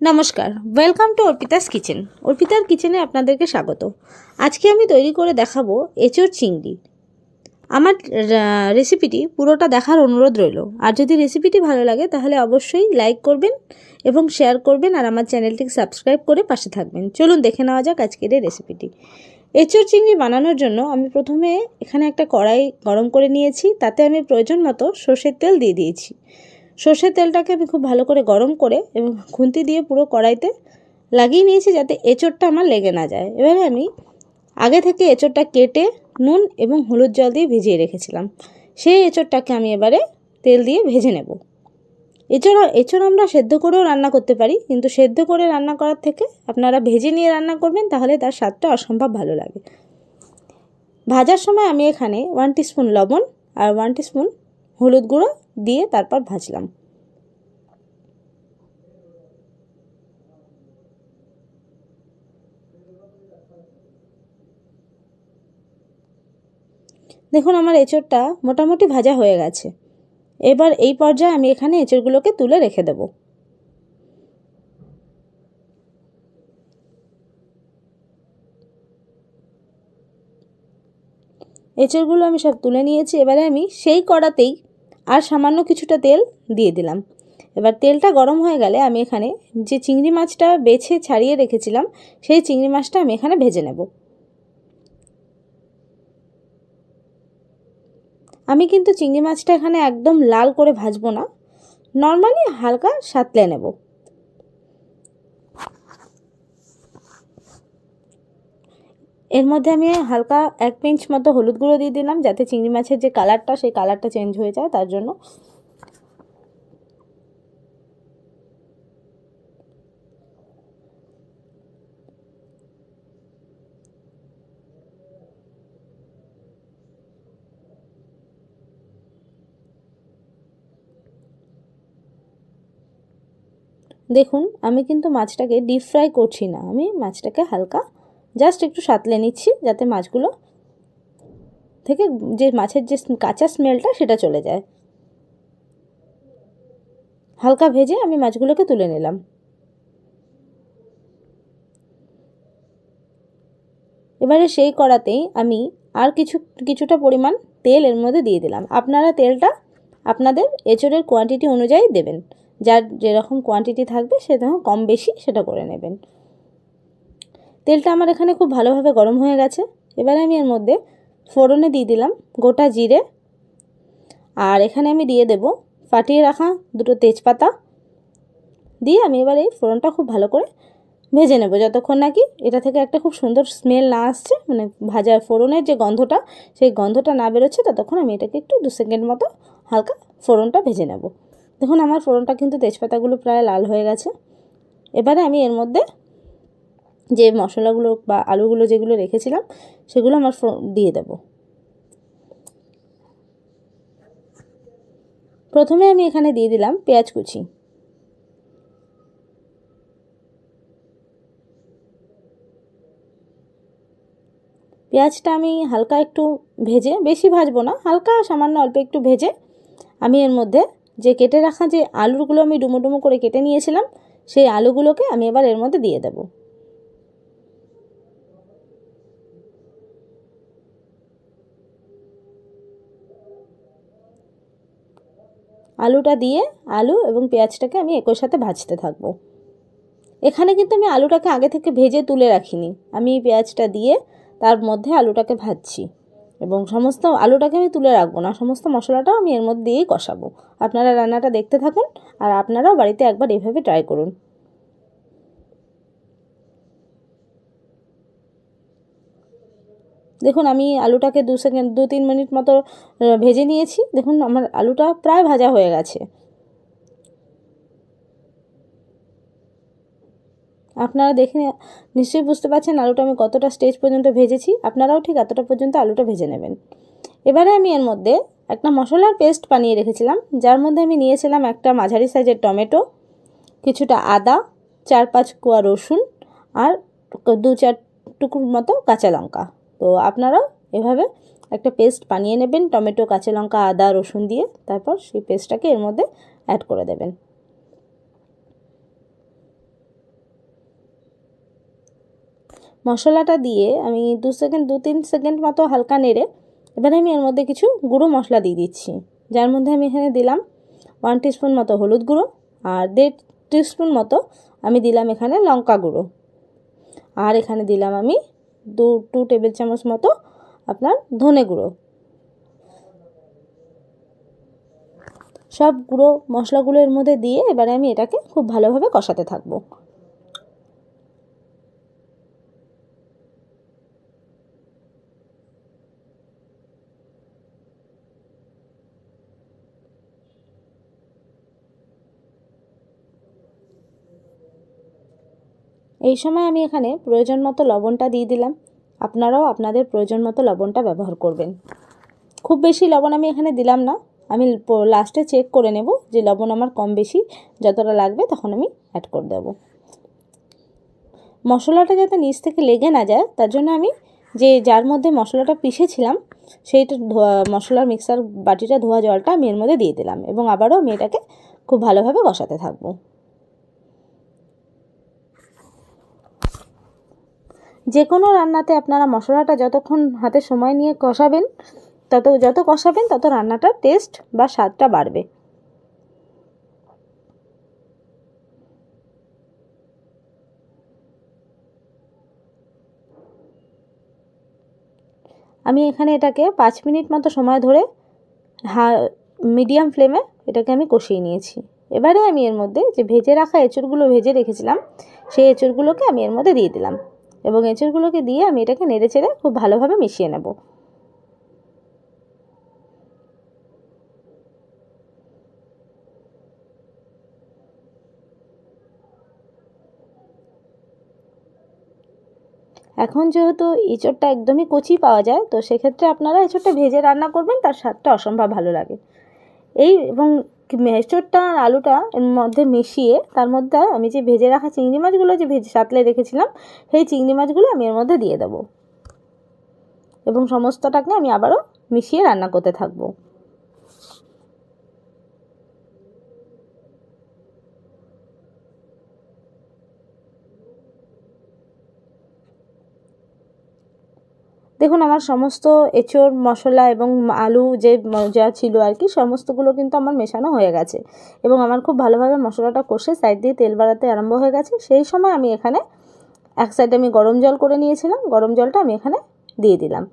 নমস্কার welcome to Arpita's kitchen অর্পিতার কিচেনে আপনাদেরকে স্বাগত। আজকে আমি তৈরি করে দেখাবো এঁচোড় চিংড়ি। আমার রেসিপিটি পুরোটা দেখার অনুরোধ রইল। আর যদি রেসিপিটি ভালো লাগে, তাহলে অবশ্যই লাইক করবেন এবং শেয়ার করবেন আর আমার চ্যানেলটিকে সাবস্ক্রাইব করে পাশে থাকবেন। চলুন দেখে নেওয়া যাক আজকের এই রেসিপিটি এঁচোড় চিংড়ি বানানোর জন্য আমি প্রথমে এখানে একটা কড়াই গরম করে নিয়েছি। তাতে আমি প্রয়োজন মতো সর্ষের তেল দিয়ে দিয়েছি। সর্ষের তেলটাকে আমি খুব ভালো করে গরম করে এবং খুন্তি দিয়ে পুরো কড়াইতে লাগিয়ে নিয়েছি যাতে এঁচোড়টা আমার লেগে না যায়। এবারে আমি আগে থেকে এঁচোড়টা কেটে, নুন এবং হলুদ জল দিয়ে ভিজিয়ে রেখেছিলাম। সেই এঁচোড়টাকে আমি এবারে তেল দিয়ে ভেজে নেব। এছাড়া এঁচোড় আমরা সেদ্ধ করেও রান্না করতে পারি, কিন্তু সেদ্ধ করে রান্না করার থেকে আপনারা ভেজে নিয়ে রান্না করবেন, তাহলে তার স্বাদটা অসম্ভব ভালো লাগে। ভাজার সময় আমি এখানে ওয়ান টিস্পুন লবণ আর ওয়ান টিস্পুন হলুদ গুঁড়ো দিয়ে তারপর ভাজলাম। দেখুন আমার এঁচড়টা মোটামুটি ভাজা হয়ে গেছে। এবার এই পর্যায়ে আমি এখানে এঁচড়গুলোকে তুলে রেখে দেব। এঁচড়গুলো আমি সব তুলে নিয়েছি। এবারে আমি সেই কড়াতেই আর সামান্য কিছুটা তেল দিয়ে দিলাম। এবার তেলটা গরম হয়ে গেলে আমি এখানে যে চিংড়ি মাছটা বেছে ছাড়িয়ে রেখেছিলাম, সেই চিংড়ি মাছটা আমি এখানে ভেজে নেব। আমি কিন্তু চিংড়ি মাছটা এখানে একদম লাল করে ভাজবো না। নর্মালি হালকা সাতলে নেব। এর মধ্যে আমি হালকা এক পিঞ্চ মতো হলুদ গুঁড়ো দিয়ে দিলাম, যাতে চিংড়ি মাছের যে কালারটা, সেই কালারটা চেঞ্জ হয়ে যায়, তার জন্য। দেখুন, আমি কিন্তু মাছটাকে ডিপ ফ্রাই করছি না, আমি মাছটাকে হালকা জাস্ট একটু সাতলে নিচ্ছি, যাতে মাছগুলো থেকে যে মাছের যে কাঁচা স্মেলটা সেটা চলে যায়। হালকা ভেজে আমি মাছগুলোকে তুলে নিলাম। এবারে সেই কড়াতেই আমি আর কিছু, কিছুটা পরিমাণ তেল এর মধ্যে দিয়ে দিলাম। আপনারা তেলটা আপনাদের এঁচড়ের কোয়ান্টিটি অনুযায়ী দেবেন। যার যেরকম কোয়ান্টিটি থাকবে সেরকম কম বেশি সেটা করে নেবেন। তেলটা আমার এখানে খুব ভালোভাবে গরম হয়ে গেছে। এবারে আমি এর মধ্যে ফোড়নে দিয়ে দিলাম গোটা জিরে। আর এখানে আমি দিয়ে দেব ফাটিয়ে রাখা দুটো তেজপাতা। দিয়ে আমি এবার এই ফোড়নটা খুব ভালো করে ভেজে নেব। যতক্ষণ নাকি এটা থেকে একটা খুব সুন্দর স্মেল না আসছে মানে ভাজার ফোড়নের যে গন্ধটা, সেই গন্ধটা না বেরোচ্ছে, ততক্ষণ আমি এটাকে একটু দু সেকেন্ড মতো হালকা ফোড়নটা ভেজে নেব। দেখুন, আমার ফোড়নটা কিন্তু তেজপাতাগুলো প্রায় লাল হয়ে গেছে। এবারে আমি এর মধ্যে যে মশলাগুলো বা আলুগুলো যেগুলো রেখেছিলাম, সেগুলো আমার দিয়ে দেব। প্রথমে আমি এখানে দিয়ে দিলাম পেঁয়াজ কুচি। পেঁয়াজটা আমি হালকা একটু ভেজে, বেশি ভাজবো না, হালকা সামান্য অল্প একটু ভেজে আমি এর মধ্যে যে কেটে রাখা যে আলুগুলো আমি ডুমো ডুমো করে কেটে নিয়েছিলাম, সেই আলুগুলোকে আমি এবার এর মধ্যে দিয়ে দেব। আলুটা দিয়ে আলু এবং পেঁয়াজটাকে আমি একই সাথে ভাজতে থাকব। এখানে কিন্তু আমি আলুটাকে আগে থেকে ভেজে তুলে রাখিনি। আমি পেঁয়াজটা দিয়ে তার মধ্যে আলুটাকে ভাজছি এবং সমস্ত আলুটাকে আমি তুলে রাখব না, সমস্ত মশলাটাও আমি এর মধ্যে দিয়েই কষাবো। আপনারা রান্নাটা দেখতে থাকুন আর আপনারাও বাড়িতে একবার এভাবে ট্রাই করুন। দেখুন, আমি আলুটাকে দু সেকেন্ড, দু তিন মিনিট মতো ভেজে নিয়েছি। দেখুন, আমার আলুটা প্রায় ভাজা হয়ে গেছে। আপনারা দেখে নিশ্চয়ই বুঝতে পারছেন আলুটা আমি কতটা স্টেজ পর্যন্ত ভেজেছি। আপনারাও ঠিক এতটা পর্যন্ত আলুটা ভেজে নেবেন। এবারে আমি এর মধ্যে একটা মশলার পেস্ট বানিয়ে রেখেছিলাম। যার মধ্যে আমি নিয়েছিলাম একটা মাঝারি সাইজের টমেটো, কিছুটা আদা, চার পাঁচ কোয়া রসুন, আর দু চার টুকুর মতো কাঁচা লঙ্কা। তো আপনারাও এভাবে একটা পেস্ট বানিয়ে নেবেন, টমেটো, কাঁচা লঙ্কা, আদা, রসুন দিয়ে। তারপর সেই পেস্টটাকে এর মধ্যে অ্যাড করে দেবেন। মশলাটা দিয়ে আমি দু সেকেন্ড দু তিন সেকেন্ড মতো হালকা নেড়ে এবারে আমি এর মধ্যে কিছু গুঁড়ো মশলা দিয়ে দিচ্ছি। যার মধ্যে আমি এখানে দিলাম ওয়ান টিস্পুন মতো হলুদ গুঁড়ো আর দেড় টিস্পুন মতো আমি দিলাম এখানে লঙ্কা গুঁড়ো। আর এখানে দিলাম আমি দু টু টেবিল চামচ মতো আপনার ধনে গুঁড়ো। সব গুঁড়ো মশলাগুলোর মধ্যে দিয়ে এবারে আমি এটাকে খুব ভালোভাবে কষাতে থাকব। এই সময় আমি এখানে প্রয়োজন মতো লবণটা দিয়ে দিলাম। আপনারাও আপনাদের প্রয়োজন মতো লবণটা ব্যবহার করবেন। খুব বেশি লবণ আমি এখানে দিলাম না। আমি লাস্টে চেক করে নেব যে লবণ আমার কম বেশি যতটা লাগবে তখন আমি অ্যাড করে দেব। মশলাটা যাতে নিচ থেকে লেগে না যায়, তার জন্য আমি যে যার মধ্যে মশলাটা পিষেছিলাম, সেইটা মশলার মিক্সার বাটিটা ধোয়া জলটা আমি এর মধ্যে দিয়ে দিলাম এবং আবারও আমি এটাকে খুব ভালোভাবে কষাতে থাকব। যে কোনো রান্নাতে আপনারা মশলাটা যতক্ষণ হাতে সময় নিয়ে কষাবেন, তত, যত কষাবেন, তত রান্নাটার টেস্ট বা স্বাদটা বাড়বে। আমি এখানে এটাকে পাঁচ মিনিট মতো সময় ধরে হা মিডিয়াম ফ্লেমে এটাকে আমি কষিয়ে নিয়েছি। এবারে আমি এর মধ্যে যে ভেজে রাখা এঁচুরগুলো ভেজে রেখেছিলাম, সেই এঁচুরগুলোকে আমি এর মধ্যে দিয়ে দিলাম। এবং এঁচড়গুলোকে দিয়ে আমি এটাকে নেড়ে চেড়ে খুব ভালোভাবে মিশিয়ে নেব। এখন যেহেতু এঁচড়টা একদমই কচি পাওয়া যায়, তো সেক্ষেত্রে আপনারা এঁচড়টা ভেজে রান্না করবেন, তার স্বাদটা অসম্ভব ভালো লাগে। এই এবং এঁচড়টা আর আলুটা এর মধ্যে মিশিয়ে তার মধ্যে আমি যে ভেজে রাখা চিংড়ি মাছগুলো যে ভেজে সাতলে রেখেছিলাম, সেই চিংড়ি মাছগুলো আমি এর মধ্যে দিয়ে দেবো। এবং সমস্তটাকে আমি আবারও মিশিয়ে রান্না করতে থাকব। দেখুন, আমার সমস্ত এঁচোড়, মশলা এবং আলু যে যা ছিল আর কি, সমস্তগুলো কিন্তু আমার মেশানো হয়ে গেছে। এবং আমার খুব ভালোভাবে মশলাটা কষে সাইড দিয়ে তেল বাড়াতে আরম্ভ হয়ে গেছে। সেই সময় আমি এখানে এক সাইডে আমি গরম জল করে নিয়েছিলাম। গরম জলটা আমি এখানে দিয়ে দিলাম।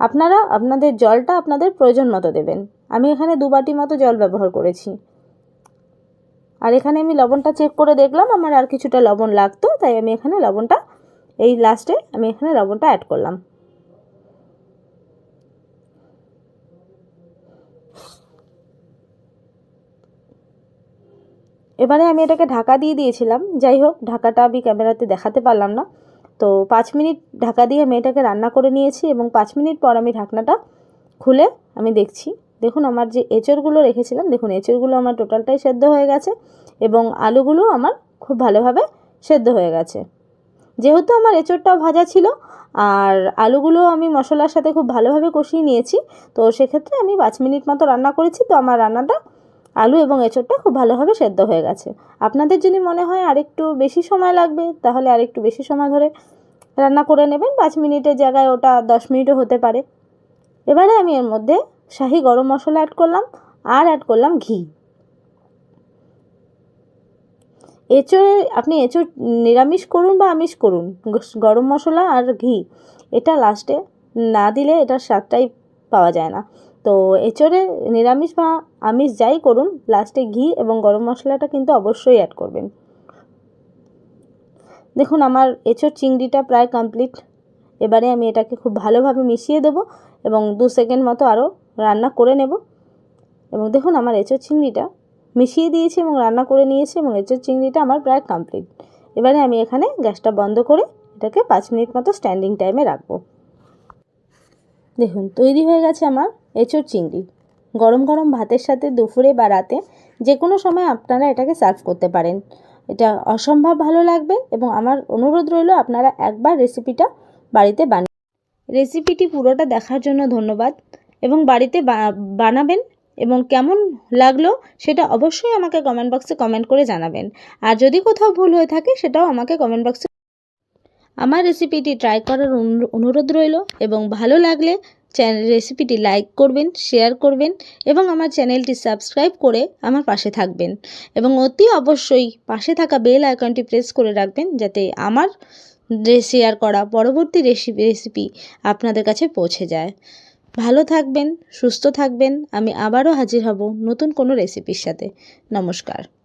আপনারা, আপনাদের জলটা আপনাদের প্রয়োজন মতো দেবেন। আমি এখানে দু বাটি মতো জল ব্যবহার করেছি। আর এখানে আমি লবণটা চেক করে দেখলাম, আমার আর কিছুটা লবণ লাগতো, তাই আমি এখানে লবণটা, এই লাস্টে আমি এখানে লবণটা অ্যাড করলাম। এবারে আমি এটাকে ঢাকা দিয়ে দিয়েছিলাম। যাই হোক, ঢাকাটা আমি ক্যামেরাতে দেখাতে পারলাম না। তো পাঁচ মিনিট ঢাকা দিয়ে আমি এটাকে রান্না করে নিয়েছি এবং পাঁচ মিনিট পর আমি ঢাকনাটা খুলে আমি দেখছি। দেখুন, আমার যে এঁচড়গুলো রেখেছিলাম, দেখুন, এঁচড়গুলো আমার টোটালটাই সেদ্ধ হয়ে গেছে এবং আলুগুলো আমার খুব ভালোভাবে সেদ্ধ হয়ে গেছে। যেহেতু আমার এঁচড়টাও ভাজা ছিল আর আলুগুলো আমি মশলার সাথে খুব ভালোভাবে কষিয়ে নিয়েছি, তো সেক্ষেত্রে আমি পাঁচ মিনিট মতো রান্না করেছি। তো আমার রান্নাটা আলু এবং এঁচড়টা খুব ভালোভাবে সেদ্ধ হয়ে গেছে। আপনাদের যদি মনে হয় আরেকটু বেশি সময় লাগবে, তাহলে আরেকটু বেশি সময় ধরে রান্না করে নেবেন। পাঁচ মিনিটের জায়গায় ওটা দশ মিনিটও হতে পারে। এবারে আমি এর মধ্যে শাহি গরম মশলা অ্যাড করলাম আর অ্যাড করলাম ঘি। এঁচড়ে আপনি এঁচড় নিরামিষ করুন বা আমিষ করুন, গরম মশলা আর ঘি। এটা লাস্টে না দিলে এটার স্বাদটাই পাওয়া যায় না। তো এঁচড়ে নিরামিষ বা আমিষ যাই করুন, লাস্টে ঘি এবং গরম মশলাটা কিন্তু অবশ্যই অ্যাড করবেন। দেখুন, আমার এঁচড় চিংড়িটা প্রায় কমপ্লিট এবারে আমি এটাকে খুব ভালোভাবে মিশিয়ে দেব এবং দু সেকেন্ড মতো আরও রান্না করে নেব। এবং দেখুন, আমার এঁচড় চিংড়িটা মিশিয়ে দিয়েছি এবং রান্না করে নিয়েছি এবং এঁচড় চিংড়িটা আমার প্রায় কমপ্লিট এবারে আমি এখানে গ্যাসটা বন্ধ করে এটাকে পাঁচ মিনিট মতো স্ট্যান্ডিং টাইমে রাখব। দেখুন, তৈরি হয়ে গেছে আমার এঁচোড় চিংড়ি। গরম গরম ভাতের সাথে দুপুরে বা রাতে যে কোনো সময় আপনারা এটাকে সার্ভ করতে পারেন। এটা অসম্ভব ভালো লাগবে এবং আমার অনুরোধ রইল আপনারা একবার রেসিপিটা বাড়িতে বানিয়ে রেসিপিটি পুরোটা দেখার জন্য ধন্যবাদ এবং বাড়িতে বানাবেন এবং কেমন লাগল সেটা অবশ্যই আমাকে কমেন্ট বক্সে কমেন্ট করে জানাবেন। আর যদি কোথাও ভুল হয়ে থাকে সেটাও আমাকে কমেন্ট বক্সে আমার রেসিপিটি ট্রাই করার অনু- অনুরোধ রইল এবং ভালো লাগলে চ্যানেল রেসিপিটি লাইক করবেন শেয়ার করবেন এবং আমার চ্যানেলটি সাবস্ক্রাইব করে আমার পাশে থাকবেন। এবং অতি অবশ্যই পাশে থাকা বেল আইকনটি প্রেস করে রাখবেন যাতে আমার শেয়ার করা পরবর্তী রেসিপি রেসিপি আপনাদের কাছে পৌঁছে যায়। ভালো থাকবেন, সুস্থ থাকবেন, আমি আবারও হাজির হব নতুন কোনো রেসিপির সাথে। নমস্কার।